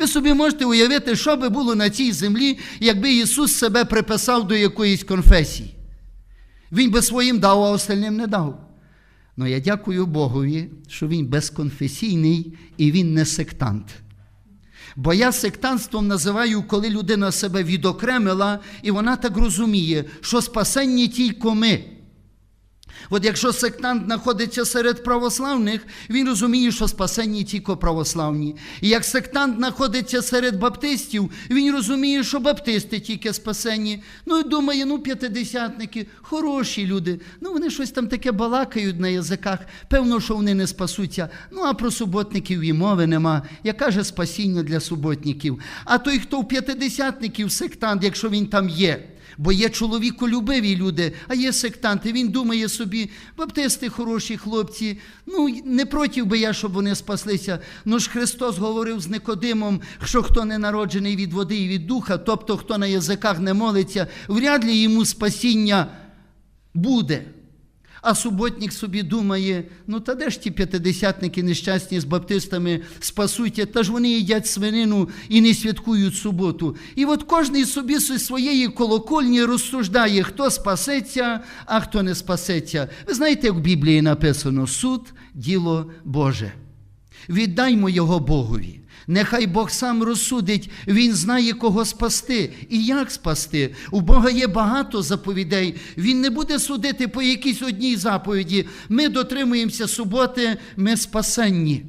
Ви собі можете уявити, що би було на цій землі, якби Ісус себе приписав до якоїсь конфесії. Він би своїм дав, а остальним не дав. Ну я дякую Богові, що він безконфесійний і він не сектант. Бо я сектантством називаю, коли людина себе відокремила, і вона так розуміє, що спасенні тільки ми. От якщо сектант знаходиться серед православних, він розуміє, що спасенні тільки православні. І як сектант знаходиться серед баптистів, він розуміє, що баптисти тільки спасенні. Ну і думає, ну п'ятидесятники, хороші люди. Ну вони щось там таке балакають на язиках. Певно, що вони не спасуться. Ну а про суботників і мови нема. Яка же спасіння для суботників? А той, хто в п'ятидесятників сектант, якщо він там є. Бо є чоловіколюбиві люди, а є сектанти. Він думає собі, баптисти хороші хлопці. Ну не проти би я, щоб вони спаслися. Ну ж Христос говорив з Никодимом, що хто не народжений від води і від духа, тобто хто на язиках не молиться, вряд ли йому спасіння буде. А суботник собі думає, ну та де ж ті п'ятидесятники нещасні з баптистами спасуйте, та ж вони їдять свинину і не святкують суботу. І от кожен собі зі своєї колокольні розсуждає, хто спасеться, а хто не спасеться. Ви знаєте, як в Біблії написано: суд діло Боже. Віддаймо його Богові. Нехай Бог сам розсудить, Він знає, кого спасти і як спасти. У Бога є багато заповідей. Він не буде судити по якійсь одній заповіді. Ми дотримуємося суботи, ми спасенні.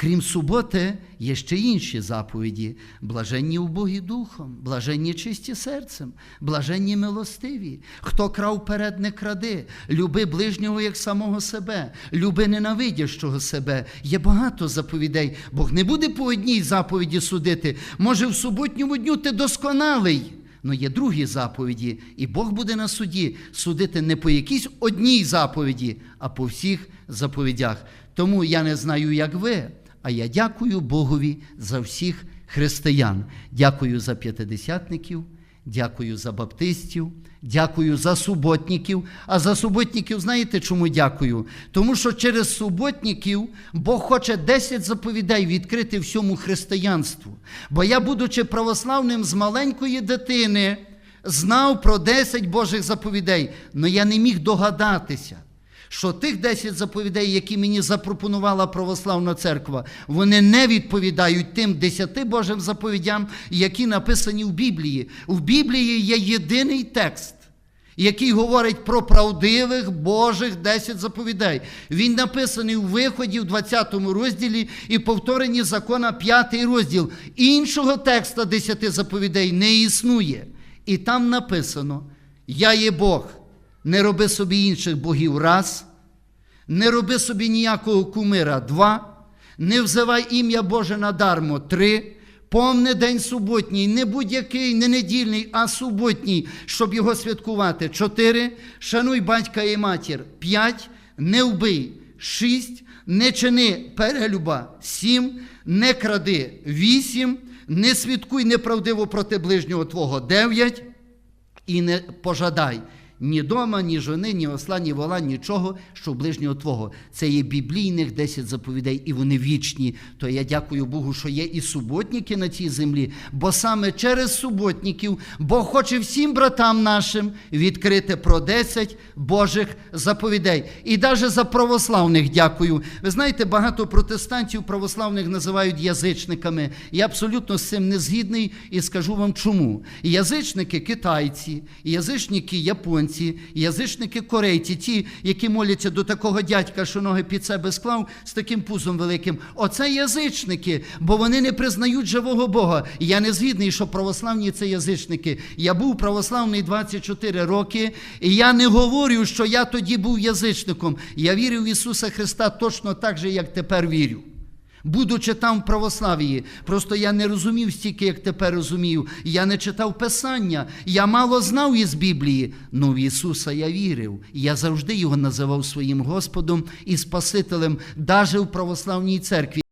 Крім суботи, є ще інші заповіді: блаженні убогі духом, блаженні чисті серцем, блаженні милостиві. Хто крав перед, не кради, люби ближнього як самого себе, люби ненавидящого себе. Є багато заповідей. Бог не буде по одній заповіді судити. Може, в суботньому дню ти досконалий. Ну є другі заповіді, і Бог буде на суді судити не по якійсь одній заповіді, а по всіх заповідях. Тому я не знаю, як ви, а я дякую Богові за всіх християн. Дякую за п'ятидесятників, дякую за баптистів, дякую за суботників. А за суботників знаєте, чому дякую? Тому що через суботників Бог хоче 10 заповідей відкрити всьому християнству. Бо я, будучи православним з маленької дитини, знав про 10 Божих заповідей, але я не міг догадатися що тих 10 заповідей, які мені запропонувала православна церква, вони не відповідають тим 10 Божим заповідям, які написані в Біблії. В Біблії є єдиний текст. Який говорить про правдивих Божих 10 заповідей. Він написаний у виході в 20 розділі і повторенні закона 5 розділ. Іншого текста 10 заповідей не існує. І там написано: Я є Бог. Не роби собі інших богів раз, не роби собі ніякого кумира два, не взивай ім'я Боже надармо три, помни день суботній, не будь-який, не недільний, а суботній, щоб його святкувати. Чотири. Шануй батька і матір. П'ять. Не вбий. Шість. Не чини перелюба. Сім. Не кради. Вісім. Не свідкуй неправдиво проти ближнього твого. Дев'ять. І не пожадай ні дома, ні жони, ні осла, ні вола, нічого, що ближнього Твого. Це є біблійних 10 заповідей, і вони вічні. То я дякую Богу, що є і суботники на цій землі, бо саме через суботників Бог хоче всім братам нашим відкрити про 10 Божих заповідей. І навіть за православних дякую. Ви знаєте, багато протестантів православних називають язичниками. Я абсолютно з цим не згідний і скажу вам чому. Язичники китайці, язичники японці язичники корейці, ті, які моляться до такого дядька, що ноги під себе склав з таким пузом великим. Оце язичники, бо вони не признають живого Бога. Я не згідний, що православні це язичники. Я був православний 24 роки, і я не говорю, що я тоді був язичником. Я вірив в Ісуса Христа точно так же, як тепер вірю. Будучи там в православії, просто я не розумів стільки, як тепер розумію. Я не читав Писання, я мало знав із Біблії, але в Ісуса я вірив. Я завжди його називав своїм Господом і Спасителем, навіть в православній церкві.